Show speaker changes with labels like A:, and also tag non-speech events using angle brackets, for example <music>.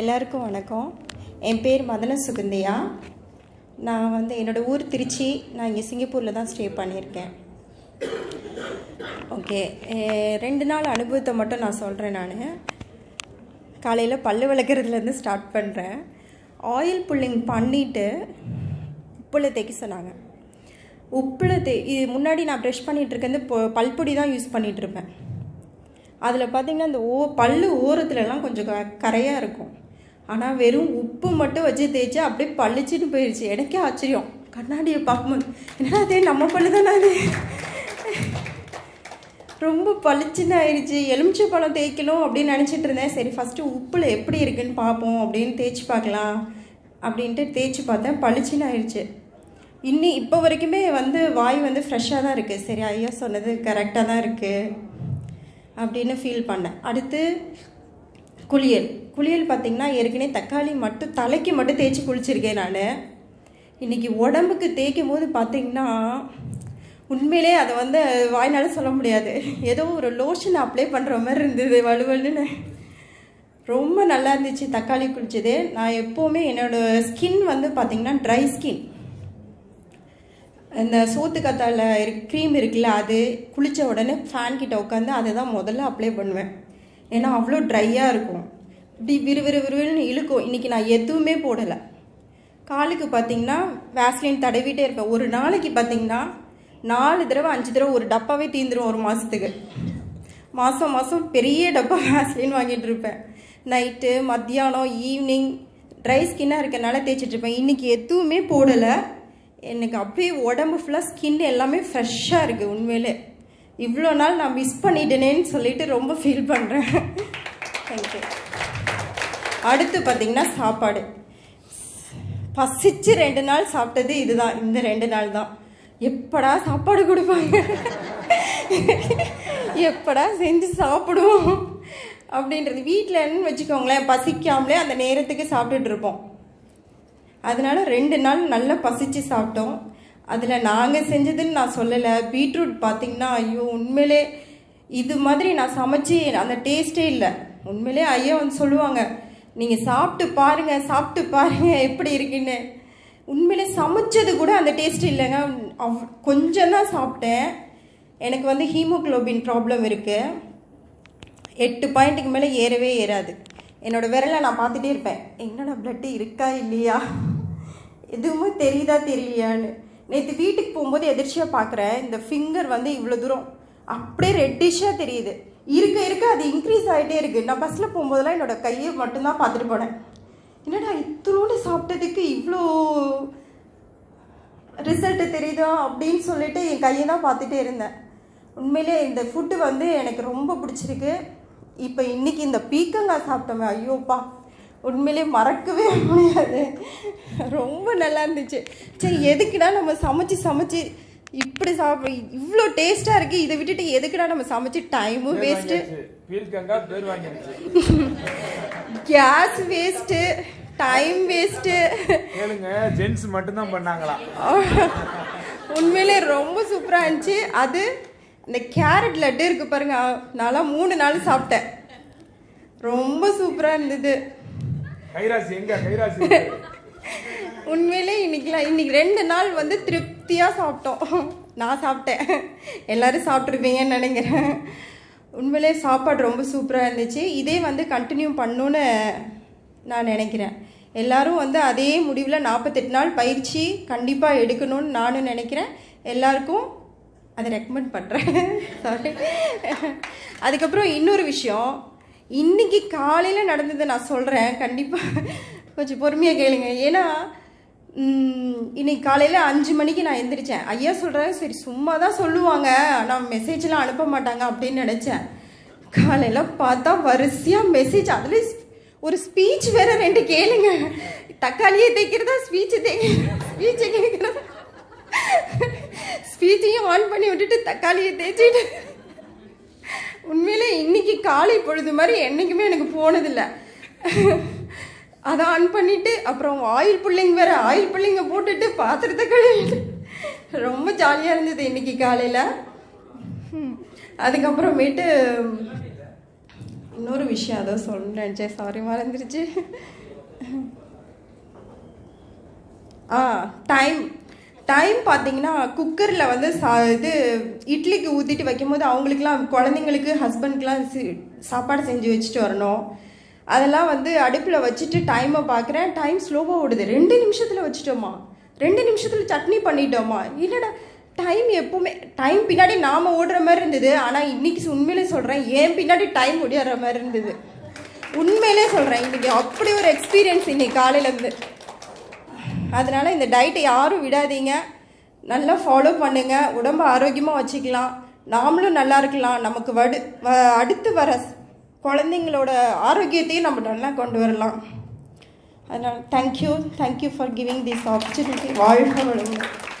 A: எல்லாருக்கும் வணக்கம். என் பேர் மதன சுகந்தியா. நான் வந்து என்னோடய ஊர் திருச்சி. நான் இங்கே சிங்கப்பூரில் தான் ஸ்டே பண்ணியிருக்கேன். ஓகே ரெண்டு நாள் அனுபவத்தை மட்டும் நான் சொல்கிறேன் நான். காலையில் பல்லு விளக்குறதுலேருந்து ஸ்டார்ட் பண்ணுறேன் ஆயில் புல்லிங் பண்ணிவிட்டு உப்பில் தேய்க்க சொன்னாங்க. உப்பில் தே இது முன்னாடி நான் ப்ரெஷ் பண்ணிகிட்டு இருக்கிறது பொ பல்பொடி தான் யூஸ் பண்ணிகிட்ருப்பேன் அதில் பார்த்திங்கன்னா இந்த ஓ பல்லு ஓரத்துலலாம் கொஞ்சம் க கரையாக இருக்கும். ஆனால் வெறும் உப்பு மட்டும் வச்சு தேய்ச்சி அப்படியே பளிச்சுன்னு போயிடுச்சு எனக்கே ஆச்சரியம். கண்ணாடியை பார்க்கும்போது என்னடா அதே நம்ம பல்லு தானே அது ரொம்ப பளிச்சுன்னு ஆயிடுச்சு எலுமிச்சை பழம் தேய்க்கணும் அப்படின்னு நினச்சிட்டு இருந்தேன். சரி ஃபஸ்ட்டு உப்பில் எப்படி இருக்குன்னு பார்ப்போம் அப்படின்னு தேய்ச்சி பார்க்கலாம் அப்படின்ட்டு தேய்ச்சி பார்த்தேன். பளிச்சுன்னு ஆயிடுச்சு இன்னி இப்போ வரைக்குமே வந்து வாய் வந்து ஃப்ரெஷ்ஷாக தான் இருக்குது சரி ஐயா சொன்னது கரெக்டாக தான் இருக்குது அப்படின்னு ஃபீல் பண்ணேன். அடுத்து குளியல். குளியல் பார்த்திங்கன்னா ஏற்கனவே தக்காளி மட்டும் தலைக்கு மட்டும் தேய்ச்சி குளிச்சிருக்கேன் நான். இன்றைக்கி உடம்புக்கு தேய்க்கும் போது பார்த்திங்கன்னா உண்மையிலே அதை வந்து வாய்னால சொல்ல முடியாது. ஏதோ ஒரு லோஷன் அப்ளை பண்ணுற மாதிரி இருந்தது வலுவலுன்னு ரொம்ப நல்லா இருந்துச்சு தக்காளி குளிச்சது. நான் எப்போவுமே என்னோடய ஸ்கின் வந்து பார்த்திங்கன்னா ட்ரை ஸ்கின் இந்த சோத்து கத்தால க்ரீம் இருக்குல்ல அது குளித்த உடனே ஃபேன் கிட்ட உட்காந்து அதை தான் முதல்ல அப்ளை பண்ணுவேன். ஏன்னா அவ்வளோ ட்ரையாக இருக்கும். இப்படி விறுவிறு விறுவிறுன்னு இழுக்கும். இன்றைக்கி நான் எதுவுமே போடலை. காலுக்கு பார்த்தீங்கன்னா வேஸ்லின் தடவிட்டே இருப்பேன். ஒரு நாளைக்கு பார்த்தீங்கன்னா நாலு தடவை அஞ்சு தடவை ஒரு டப்பாவே தீந்துடும் ஒரு மாதத்துக்கு மாதம் மாதம் பெரிய டப்பா <laughs> வேஸ்லின் வாங்கிட்டு இருப்பேன். நைட்டு மத்தியானம் ஈவினிங் ட்ரை ஸ்கின்னாக இருக்கனால தேய்ச்சிட்டு இருப்பேன். இன்றைக்கி எதுவுமே போடலை. எனக்கு அப்படியே உடம்பு ஃபுல்லாக ஸ்கின் எல்லாமே ஃப்ரெஷ்ஷாக இருக்குது உண்மையிலே. இவ்வளோ நாள் நான் மிஸ் பண்ணிட்டேனேன்னு சொல்லிட்டு ரொம்ப ஃபீல் பண்ணுறேன் தேங்க்யூ அடுத்து பார்த்திங்கன்னா சாப்பாடு. பசிச்சு ரெண்டு நாள் சாப்பிட்டது இதுதான். இந்த ரெண்டு நாள் தான். எப்படா சாப்பாடு கொடுப்பாங்க? எப்படா செஞ்சு சாப்பிடுவோம்? அப்படின்றது. வீட்டிலன்னு வச்சுக்கோங்களேன் பசிக்காமலே அந்த நேரத்துக்கு சாப்பிட்டுட்டு இருப்போம். அதனால ரெண்டு நாள் நல்லா பசிச்சு சாப்பிட்டோம். அதில் நாங்கள் செஞ்சதுன்னு நான் சொல்லலை. பீட்ரூட் பார்த்தீங்கன்னா ஐயோ உண்மையிலே இது மாதிரி நான் சமைச்சு அந்த டேஸ்ட்டே இல்லை. உண்மையிலே ஐயா வந்து சொல்லுவாங்க நீங்கள் சாப்பிட்டு பாருங்கள் சாப்பிட்டு பாருங்க எப்படி இருக்குன்னு. உண்மையிலே சமைச்சது கூட அந்த டேஸ்ட் இல்லைங்க. அவ் கொஞ்சம் தான் சாப்பிட்டேன். எனக்கு வந்து ஹீமோக்ளோபின் ப்ராப்ளம் இருக்குது எட்டு பாயிண்ட்டுக்கு மேலே ஏறவே ஏறாது. என்னோடய விரலை நான் பார்த்துட்டே இருப்பேன். என்னடா பிளட்டு இருக்கா இல்லையா? எதுவுமே தெரியுதா தெரியலையான்னு. நேற்று வீட்டுக்கு போகும்போது எதிர்ச்சியாக பார்க்குறேன் இந்த ஃபிங்கர் வந்து இவ்வளோ தூரம். அப்படியே ரெட்டிஷாக தெரியுது. இருக்க இருக்க அது இன்க்ரீஸ் ஆகிட்டே இருக்குது நான் பஸ்ஸில் போகும்போதெல்லாம் என்னோடய கையை மட்டும்தான் பார்த்துட்டு போனேன். என்னடா இத்தனோடு சாப்பிட்டதுக்கு இவ்வளோ ரிசல்ட்டு தெரியுதா அப்படின்னு சொல்லிட்டு என் கையை தான் பார்த்துட்டே இருந்தேன். உண்மையிலே இந்த ஃபுட்டு வந்து எனக்கு ரொம்ப பிடிச்சிருக்கு. இப்போ இன்னைக்கு இந்த பீக்கங்காய் சாப்பிட்டோமே ஐயோப்பா. உண்மையிலே மறக்கவே முடியாது. ரொம்ப நல்லா இருந்துச்சு. சரி எதுக்குடா நம்ம சமைச்சு சமைச்சு இப்படி சாப்பிட இவ்வளோ டேஸ்ட்டாக இருக்குது இதை விட்டுட்டு எதுக்குடா நம்ம சமைச்சு டைமும் waste gas waste time waste
B: கேளுங்க ஜென்ஸ் மட்டும்தான் பண்ணாங்களாம்
A: உண்மையிலே ரொம்ப சூப்பராக இருந்துச்சு. அது இந்த கேரட் லட்டு இருக்கு பாருங்க. நான்லாம் மூணு நாள் சாப்பிட்டேன். ரொம்ப சூப்பராக இருந்தது.
B: கைராசி எங்க? கைராசி
A: உண்மையிலே இன்னைக்குலாம் இன்னைக்கு ரெண்டு நாள் வந்து திருப்தியாக சாப்பிட்டோம். நான் சாப்பிட்டேன். எல்லாரும் சாப்பிட்ருப்பீங்கன்னு நினைக்கிறேன். உண்மையிலே சாப்பாடு ரொம்ப சூப்பராக இருந்துச்சு. இதே வந்து கண்டினியூ பண்ணுன்னு நான் நினைக்கிறேன். எல்லாரும் வந்து அதே முடிவில் நாற்பத்தெட்டு நாள் பயிற்சி கண்டிப்பாக எடுக்கணும்னு நானும் நினைக்கிறேன். எல்லாருக்கும் அதை ரெக்கமெண்ட் பண்ணுறேன் சாரி அதுக்கப்புறம் இன்னொரு விஷயம். இன்னைக்கு காலையில் நடந்ததை நான் சொல்கிறேன் கண்டிப்பாக கொஞ்சம் பொறுமையாக கேளுங்க. ஏன்னா இன்னைக்கு காலையில் அஞ்சு மணிக்கு நான் எந்திரிச்சேன். ஐயா சொல்கிறேன் சரி சும்மா தான் சொல்லுவாங்க ஆனால் மெசேஜ்லாம் அனுப்ப மாட்டாங்க அப்படின்னு நினச்சேன். காலையில் பார்த்தா வரிசையாக மெசேஜ் அதில் ஒரு ஸ்பீச் வேற ரெண்டு கேளுங்க. தக்காளியை தைக்கிறதா ஸ்பீச்சு தைக்கிறதா ஸ்பீச்சை கேட்குறதா? ஸ்பீச்சையும் ஆன் பண்ணி விட்டுட்டு தக்காளியை தேய்ச்சிட்டு உண்மையிலே இன்னைக்கு காலை பொழுது மாதிரி என்றைக்குமே எனக்கு போனதில்லை. அதை ஆன் பண்ணிட்டு அப்புறம் ஆயில் புள்ளிங்க வேற ஆயில் புள்ளிங்க போட்டுட்டு பாத்திரத்தை கழுவிட்டு. ரொம்ப ஜாலியாக இருந்தது இன்னைக்கு காலையில். அதுக்கப்புறமேட்டு இன்னொரு விஷயம் அதை சொல்லணும்னு சே சாரி மறந்துருச்சு. ஆ டைம் டைம் பார்த்தீங்கன்னா குக்கரில் வந்து சா இது இட்லிக்கு ஊற்றிட்டு வைக்கும்போது அவங்களுக்குலாம் குழந்தைங்களுக்கு ஹஸ்பண்ட்க்குலாம் சாப்பாடு செஞ்சு வச்சுட்டு வரணும். அதெல்லாம் வந்து அடுப்பில் வச்சுட்டு டைமை பார்க்குறேன் டைம் ஸ்லோவாக ஓடுது. ரெண்டு நிமிஷத்தில் வச்சுட்டோமா? ரெண்டு நிமிஷத்தில் சட்னி பண்ணிட்டோமா? இல்லைடா டைம் எப்பவுமே டைம் பின்னாடி நாம் ஓடுற மாதிரி இருந்தது. ஆனால் இன்னைக்கு உண்மையிலே சொல்கிறேன் ஏன் பின்னாடி டைம் ஓடிடுற மாதிரி இருந்தது. உண்மையிலே சொல்கிறேன் இன்னைக்கு அப்படி ஒரு எக்ஸ்பீரியன்ஸ் இன்னைக்கு காலையிலேருந்து அதனால் இந்த டயட்டை யாரும் விடாதீங்க. நல்லா ஃபாலோ பண்ணுங்கள் உடம்பு ஆரோக்கியமாக வச்சுக்கலாம். நாமளும் நல்லா இருக்கலாம். நமக்கு வடு வ- அடுத்து வர குழந்தைங்களோட ஆரோக்கியத்தையும் நம்ம நல்லா கொண்டு வரலாம். அதனால் thank you thank you for giving this opportunity வாழ்க வளமுடன்.